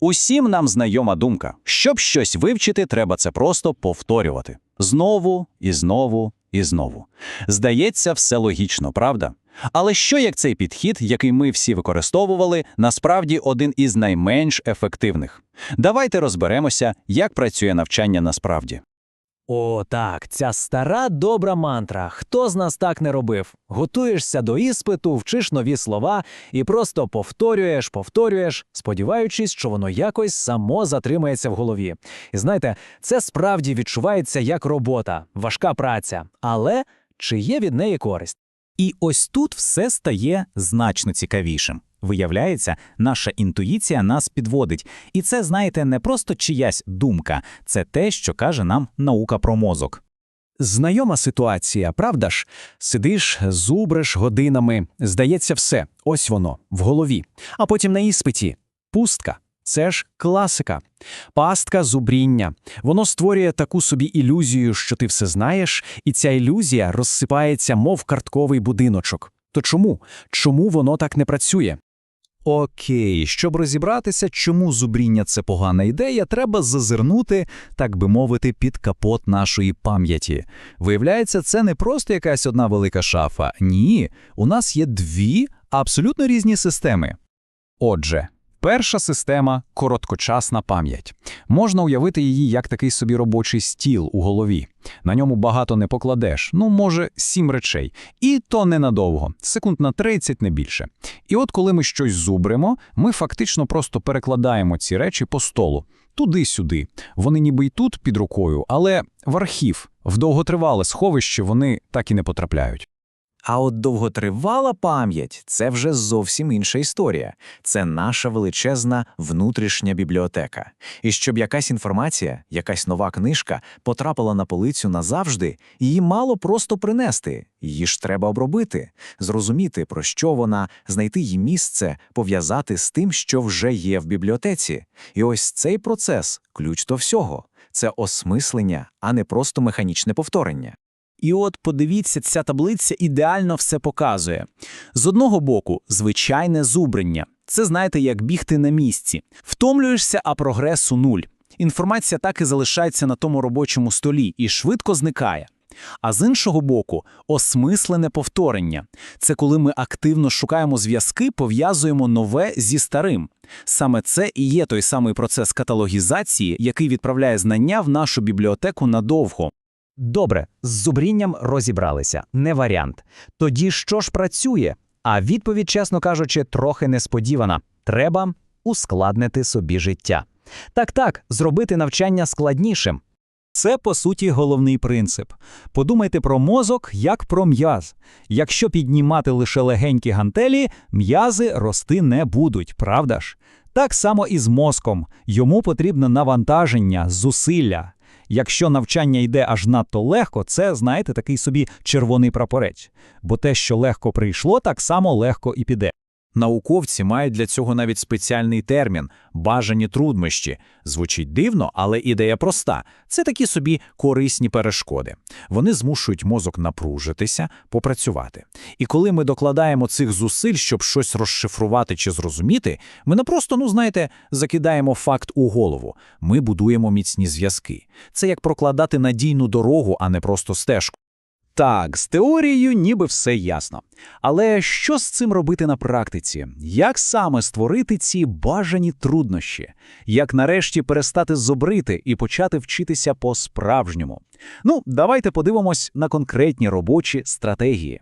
Усім нам знайома думка. Щоб щось вивчити, треба це просто повторювати. Знову і знову і знову. Здається, все логічно, правда? Але що як цей підхід, який ми всі використовували, насправді один із найменш ефективних? Давайте розберемося, як працює навчання насправді. О, так, ця стара добра мантра. Хто з нас так не робив? Готуєшся до іспиту, вчиш нові слова і просто повторюєш, повторюєш, сподіваючись, що воно якось само затримається в голові. І знаєте, це справді відчувається як робота, важка праця. Але чи є від неї користь? І ось тут все стає значно цікавішим. Виявляється, наша інтуїція нас підводить. І це, знаєте, не просто чиясь думка, це те, що каже нам наука про мозок. Знайома ситуація, правда ж? Сидиш, зубриш годинами, здається, все, ось воно, в голові. А потім на іспиті пустка. Це ж класика. Пастка зубріння. Воно створює таку собі ілюзію, що ти все знаєш, і ця ілюзія розсипається, мов картковий будиночок. То чому? Чому воно так не працює? Окей, щоб розібратися, чому зубріння це погана ідея, треба зазирнути, так би мовити, під капот нашої пам'яті. Виявляється, це не просто якась одна велика шафа. Ні, у нас є дві абсолютно різні системи. Отже, перша система короткочасна пам'ять. Можна уявити її як такий собі робочий стіл у голові. На ньому багато не покладеш, ну, може, сім речей. І то ненадовго, секунд на 30, не більше. І от коли ми щось зубримо, ми фактично просто перекладаємо ці речі по столу. Туди-сюди. Вони ніби й тут під рукою, але в архів, в довготривале сховище вони так і не потрапляють. А от довготривала пам'ять це вже зовсім інша історія. Це наша величезна внутрішня бібліотека. І щоб якась інформація, якась нова книжка потрапила на полицю назавжди, її мало просто принести. Її ж треба обробити, зрозуміти, про що вона, знайти її місце, пов'язати з тим, що вже є в бібліотеці. І ось цей процес ключ до всього. Це осмислення, а не просто механічне повторення. І от подивіться, ця таблиця ідеально все показує. З одного боку, звичайне зубрення. Це знаєте, як бігти на місці. Втомлюєшся, а прогресу нуль. Інформація так і залишається на тому робочому столі і швидко зникає. А з іншого боку, осмислене повторення це коли ми активно шукаємо зв'язки, пов'язуємо нове зі старим. Саме це і є той самий процес каталогізації, який відправляє знання в нашу бібліотеку надовго. Добре, з зубрінням розібралися, не варіант. Тоді що ж працює? А відповідь, чесно кажучи, трохи несподівана. Треба ускладнити собі життя. Так, так, зробити навчання складнішим. Це, по суті, головний принцип. Подумайте про мозок як про м'яз. Якщо піднімати лише легенькі гантелі, м'язи рости не будуть, правда ж? Так само і з мозком. Йому потрібне навантаження, зусилля. Якщо навчання йде аж надто легко, це, знаєте, такий собі червоний прапорець. Бо те, що легко прийшло, так само легко і піде. Науковці мають для цього навіть спеціальний термін бажані труднощі. Звучить дивно, але ідея проста. Це такі собі корисні перешкоди. Вони змушують мозок напружитися, попрацювати. І коли ми докладаємо цих зусиль, щоб щось розшифрувати чи зрозуміти, ми не просто, ну знаєте, закидаємо факт у голову. Ми будуємо міцні зв'язки. Це як прокладати надійну дорогу, а не просто стежку. Так, з теорією ніби все ясно. Але що з цим робити на практиці? Як саме створити ці бажані труднощі? Як нарешті перестати зобрити і почати вчитися по-справжньому? Ну, давайте подивимось на конкретні робочі стратегії.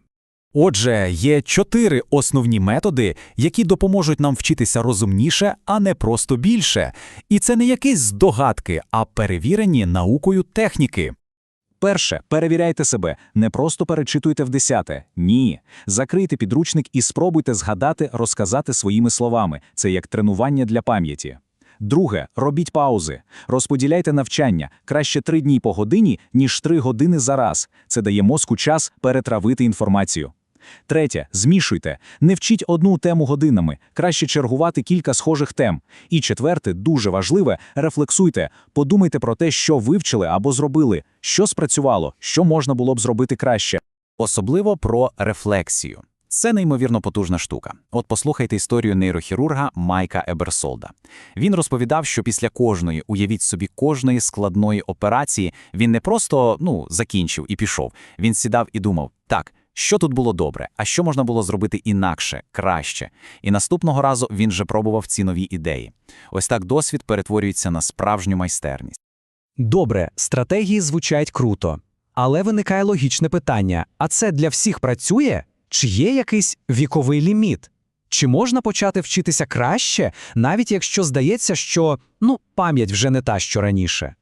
Отже, є чотири основні методи, які допоможуть нам вчитися розумніше, а не просто більше. І це не якісь здогадки, а перевірені наукою техніки. Перше, перевіряйте себе, не просто перечитуйте в десяте. Ні. Закрийте підручник і спробуйте згадати, розказати своїми словами. Це як тренування для пам'яті. Друге, робіть паузи. Розподіляйте навчання краще три дні по годині, ніж три години за раз. Це дає мозку час перетравити інформацію. Третє, змішуйте. Не вчіть одну тему годинами, краще чергувати кілька схожих тем. І четверте, дуже важливе, рефлексуйте, подумайте про те, що вивчили або зробили, що спрацювало, що можна було б зробити краще. Особливо про рефлексію. Це неймовірно потужна штука. От послухайте історію нейрохірурга Майка Еберсолда. Він розповідав, що після кожної, уявіть собі, кожної складної операції він не просто ну, закінчив і пішов. Він сідав і думав: так, що тут було добре, а що можна було зробити інакше, краще. І наступного разу він же пробував ці нові ідеї. Ось так досвід перетворюється на справжню майстерність. Добре, стратегії звучать круто. Але виникає логічне питання: а це для всіх працює? Чи є якийсь віковий ліміт? Чи можна почати вчитися краще, навіть якщо здається, що ну, пам'ять вже не та, що раніше?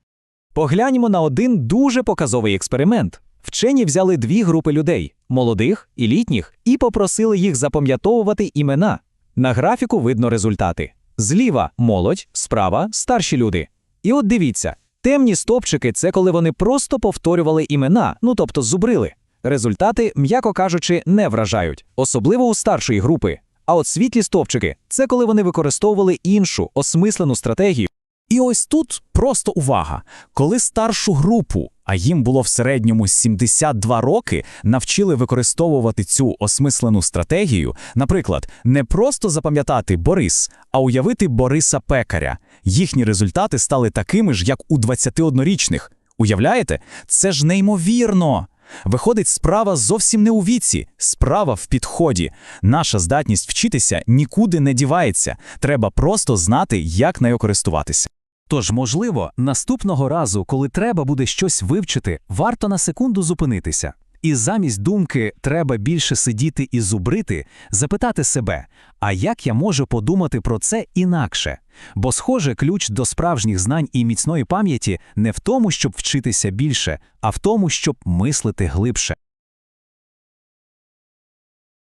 Погляньмо на один дуже показовий експеримент. Вчені взяли дві групи людей молодих і літніх, і попросили їх запам'ятовувати імена. На графіку видно результати. Зліва молодь, справа старші люди. І от дивіться, темні стопчики це коли вони просто повторювали імена, ну тобто зубрили. Результати, м'яко кажучи, не вражають, особливо у старшої групи. А от світлі стовпчики це коли вони використовували іншу осмислену стратегію. І ось тут просто увага. Коли старшу групу, а їм було в середньому 72 роки, навчили використовувати цю осмислену стратегію, наприклад, не просто запам'ятати Борис, а уявити Бориса Пекаря. Їхні результати стали такими ж, як у 21-річних. Уявляєте? Це ж неймовірно. Виходить, справа зовсім не у віці, справа в підході. Наша здатність вчитися нікуди не дівається. Треба просто знати, як нею користуватися. Тож, можливо, наступного разу, коли треба буде щось вивчити, варто на секунду зупинитися. І замість думки треба більше сидіти і зубрити, запитати себе, а як я можу подумати про це інакше? Бо, схоже, ключ до справжніх знань і міцної пам'яті не в тому, щоб вчитися більше, а в тому, щоб мислити глибше.